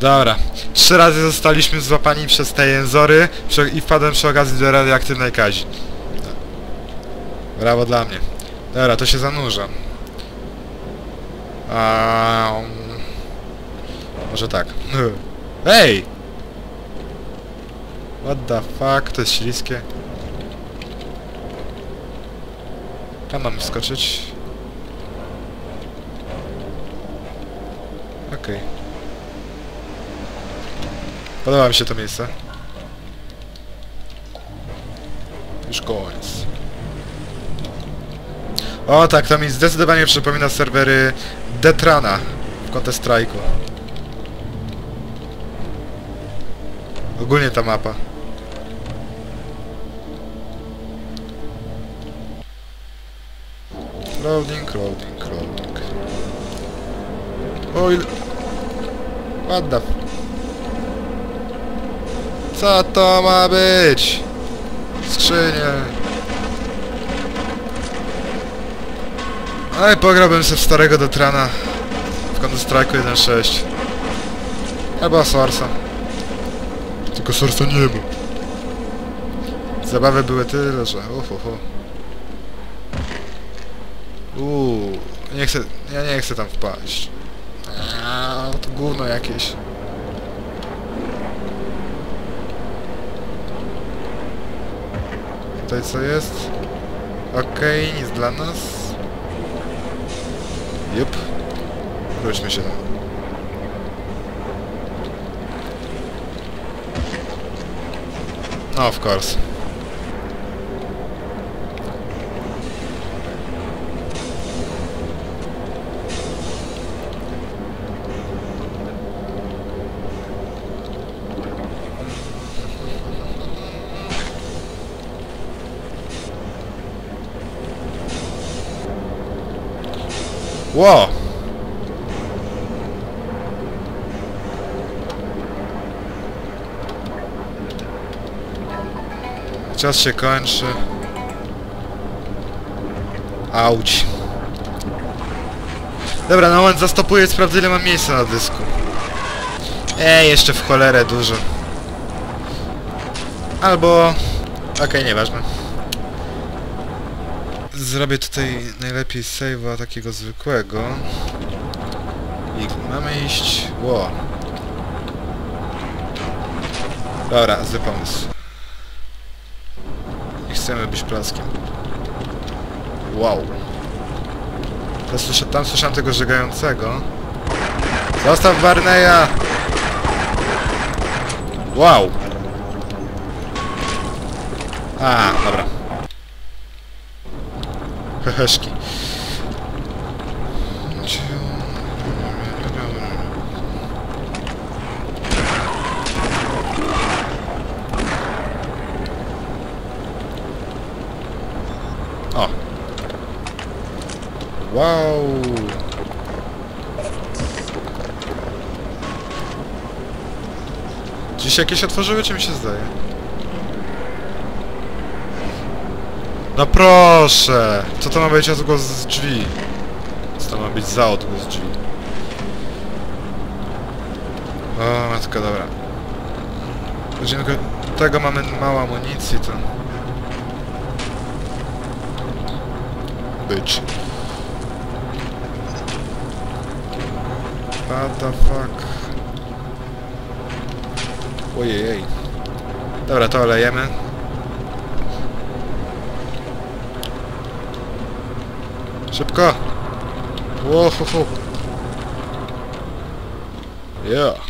Dobra. Trzy razy zostaliśmy złapani przez te jęzory i wpadłem przy okazji do radioaktywnej kazi. Brawo dla mnie. Dobra, to się zanurza. A, może tak. Ej! What the fuck? To jest śliskie. Tam mamy wskoczyć. Okej. Podoba mi się to miejsce. Już koniec. O tak, to mi zdecydowanie przypomina serwery Detrana w Counter Strike'u. Ogólnie ta mapa. Loading, loading, loading. O ile... What the... Co to ma być? Skrzynie. Ej, pograłbym sobie w starego Detrana w Counter Strike'u 1.6. Albo Source'a. Tylko Source'a nie ma. Zabawy były tyle, że... Uhuhu. Uuu, nie chcę, ja nie chcę tam wpaść. Aaaa, to gówno jakieś. Tutaj co jest? Okej, nic dla nas. Jup. Wróćmy się. No, of course. Ło! Czas się kończy. Auć. Dobra, na moment zastopuję, sprawdzę ile mam miejsca na dysku. Ej, jeszcze w cholerę dużo. Albo... Okej, nieważne. Zrobię tutaj najlepiej save'a takiego zwykłego. I mamy iść... Ło. Dobra, zły pomysł. Nie chcemy być plaskiem. Wow. To słysza, tam słyszałem tego żegającego. Zostaw Barneya! Wow! A, dobra. Heheszki. O. Wow. Dziś jakieś otworzyły, czy mi się zdaje? No proszę! Co to ma być odgłos z drzwi? Co to ma być za odgłos drzwi? O, matka, dobra. Dziękuję. Tego mamy mało amunicji, to... Być. What the fuck? Ojej. Dobra, to olejemy. Szybko! Łohoho! Yeah.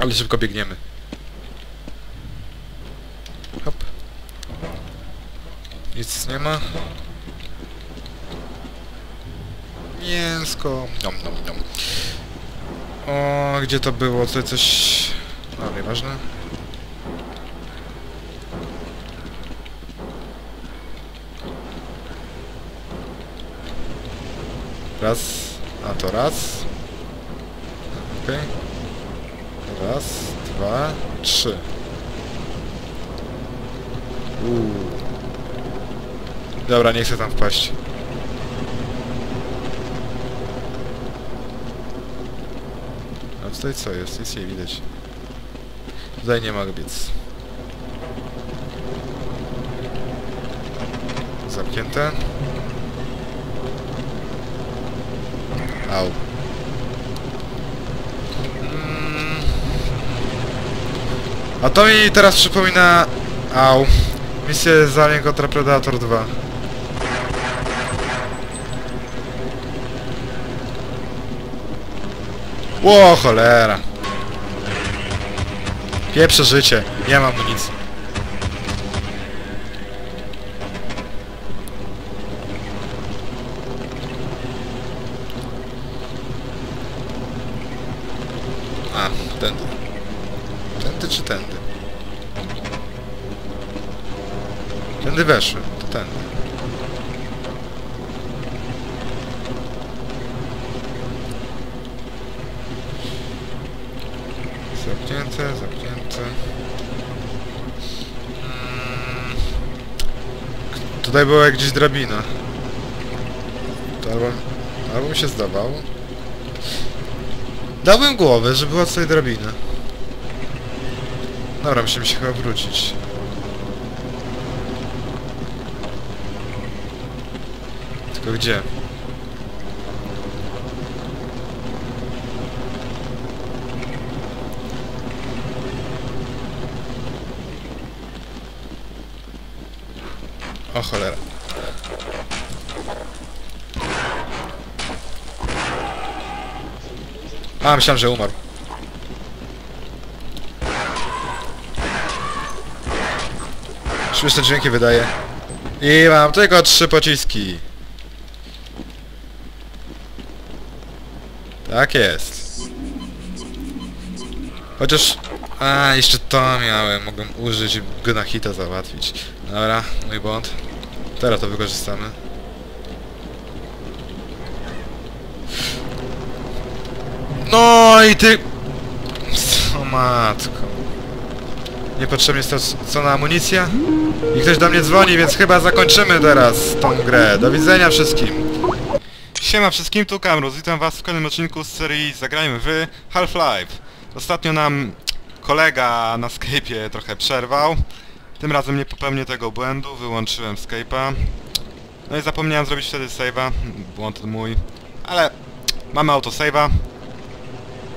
Ale szybko biegniemy. Hop. Nic nie ma. Mięsko. Nom, nom, nom. O, gdzie to było? Tutaj coś... No, nieważne. Raz, a to raz. Okej. Raz, dwa, trzy. Uuu. Dobra, nie chcę tam wpaść. A tutaj co jest? Nic nie widać. Tutaj nie ma biec. Zamknięte. Au. A to mi teraz przypomina... Au. Misję z Alien kontra Predator 2. Ło, cholera. Pieprze życie. Nie mam amunicji. A, tędy. Tędy czy tędy? Tędy weszły, to tędy. Zamknięte, zamknięte. Mm. Tutaj była gdzieś drabina. To albo, albo mi się zdawało. Dałbym głowę, że była tutaj drabina. Dobra, musimy się chyba wrócić. Tylko gdzie? O cholera. A, myślałem, że umarł. Śmieszne dźwięki wydaje. I mam tylko trzy pociski. Tak jest. Chociaż... A, jeszcze to miałem. Mogłem użyć i go na hita załatwić. Dobra, mój błąd. Teraz to wykorzystamy. No i ty... O matko. Niepotrzebnie jest co na amunicja? I ktoś do mnie dzwoni, więc chyba zakończymy teraz tą grę. Do widzenia wszystkim. Siema wszystkim, tu Kamrus. Witam was w kolejnym odcinku z serii Zagrajmy w Half-Life. Ostatnio nam kolega na Skype'ie trochę przerwał. Tym razem nie popełnię tego błędu, wyłączyłem Skype'a. No i zapomniałem zrobić wtedy save'a, błąd mój. Ale mamy autosave'a,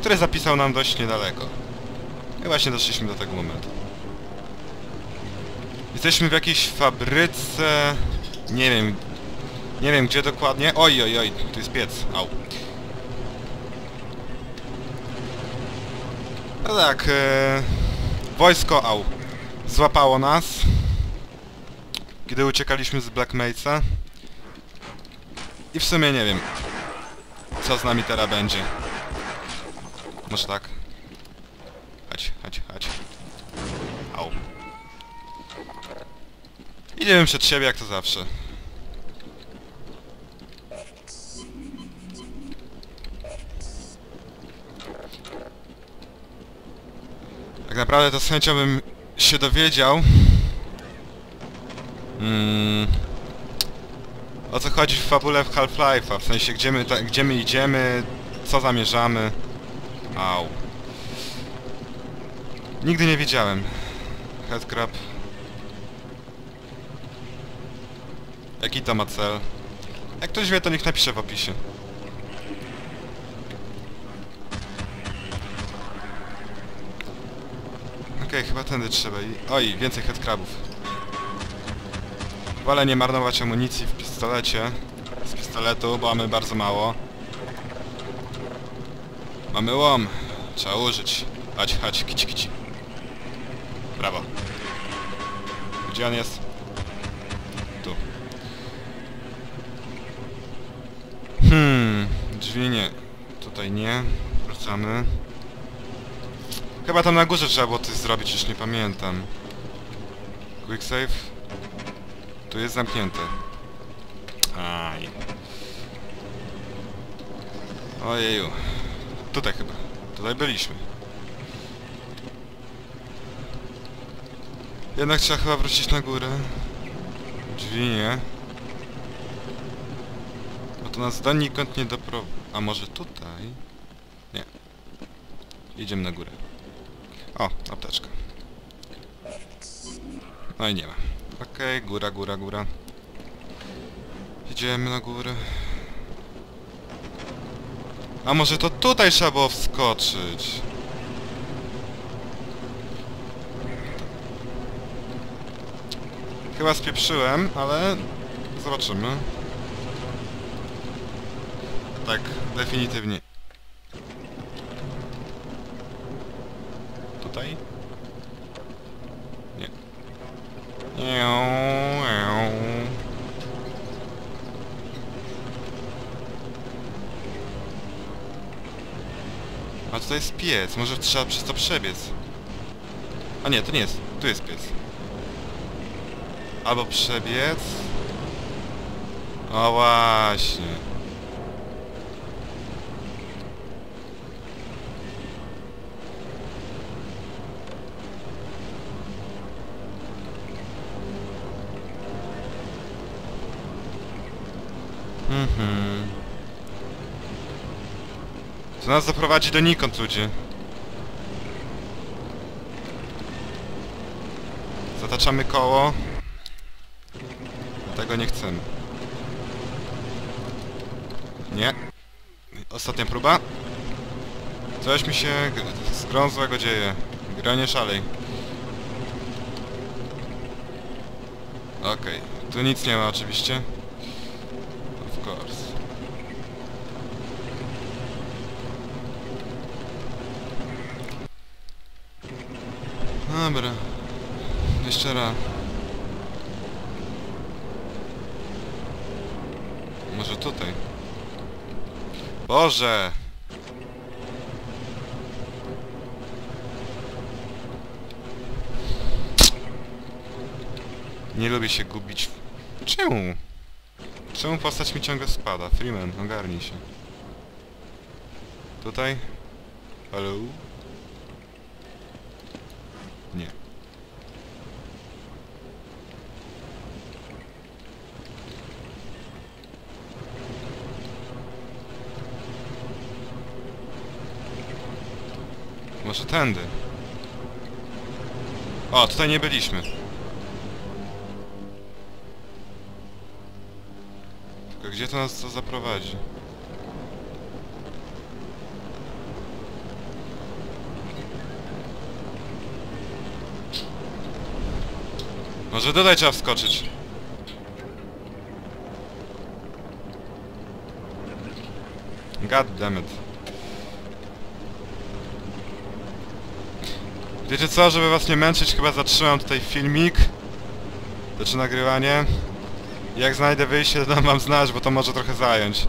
który zapisał nam dość niedaleko. I właśnie doszliśmy do tego momentu. Jesteśmy w jakiejś fabryce... Nie wiem... Nie wiem gdzie dokładnie. Oj, oj, oj, tu jest piec. Au. No tak, e... Wojsko, au. Złapało nas. Kiedy uciekaliśmy z Black. I w sumie nie wiem. Co z nami teraz będzie. Może tak. Chodź, chodź, chodź. Au. Idziemy przed siebie jak to zawsze. Tak naprawdę to z chęcią bym się dowiedział. Mm, o co chodzi w fabule w Half-Life'a, w sensie gdzie my, ta, gdzie my idziemy, co zamierzamy. Au. Nigdy nie wiedziałem. Headcrab. Jaki to ma cel? Jak ktoś wie, to niech napisze w opisie. Okej, chyba tędy trzeba i... Oj, więcej headcrabów. Wolę nie marnować amunicji w pistolecie. Z pistoletu, bo mamy bardzo mało. Mamy łom. Trzeba użyć. Chodź, chodź, kici, kici. Brawo. Gdzie on jest? Tu. Nie. Tutaj nie. Wracamy. Chyba tam na górze trzeba było coś zrobić, już nie pamiętam. Quick save. Tu jest zamknięte. Aj. Ojeju. Tutaj chyba. Tutaj byliśmy. Jednak trzeba chyba wrócić na górę. Drzwi nie. Bo to nas donikąd nie doprowadzi. A może tutaj? Nie. Idziemy na górę. O, apteczka. No i nie ma. Okej, góra, góra, góra. Idziemy na górę. A może to tutaj trzeba było wskoczyć? Chyba spieprzyłem, ale zobaczymy. Tak, definitywnie. Tutaj? Nie. A tutaj jest piec, może trzeba przez to przebiec. A nie, to nie jest. Tu jest piec. Albo przebiec. O właśnie. Mhm. To nas zaprowadzi donikąd, ludzie. Zataczamy koło. Tego nie chcemy. Nie. Ostatnia próba. Coś mi się z grą złego dzieje. Gra nie szalej. Okej. Tu nic nie ma oczywiście. Of course. Dobra. Jeszcze raz. Może tutaj? Boże! Nie lubię się gubić. Czemu? Czemu postać mi ciągle spada? Freeman, ogarnij się. Tutaj? Halo? Nie. Może tędy. O, tutaj nie byliśmy. Tylko gdzie to nas to zaprowadzi? Może tutaj trzeba wskoczyć. God damn it. Wiecie co, żeby was nie męczyć, chyba zatrzymam tutaj filmik. Znaczy nagrywanie. Jak znajdę wyjście, to dam wam znać, bo to może trochę zająć.